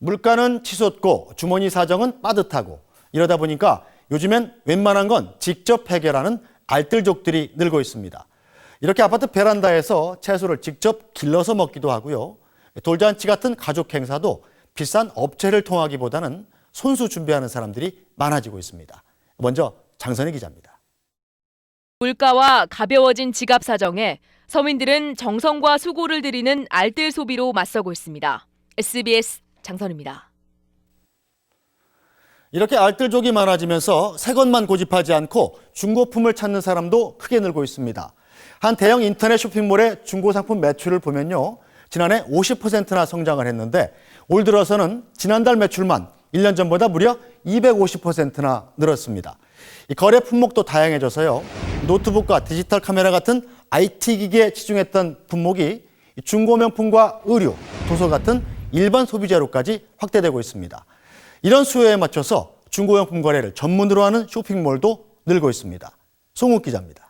물가는 치솟고 주머니 사정은 빠듯하고 이러다 보니까 요즘엔 웬만한 건 직접 해결하는 알뜰족들이 늘고 있습니다. 이렇게 아파트 베란다에서 채소를 직접 길러서 먹기도 하고요. 돌잔치 같은 가족 행사도 비싼 업체를 통하기보다는 손수 준비하는 사람들이 많아지고 있습니다. 먼저 장선희 기자입니다. 물가와 가벼워진 지갑 사정에 서민들은 정성과 수고를 들이는 알뜰 소비로 맞서고 있습니다. SBS 장선입니다. 이렇게 알뜰족이 많아지면서 새 것만 고집하지 않고 중고품을 찾는 사람도 크게 늘고 있습니다. 한 대형 인터넷 쇼핑몰의 중고 상품 매출을 보면요. 지난해 50%나 성장을 했는데 올 들어서는 지난달 매출만 1년 전보다 무려 250%나 늘었습니다. 이 거래 품목도 다양해져서요. 노트북과 디지털 카메라 같은 IT 기기에 치중했던 품목이 중고 명품과 의류, 도서 같은 일반 소비재로까지 확대되고 있습니다. 이런 수요에 맞춰서 중고용품 거래를 전문으로 하는 쇼핑몰도 늘고 있습니다. 송욱 기자입니다.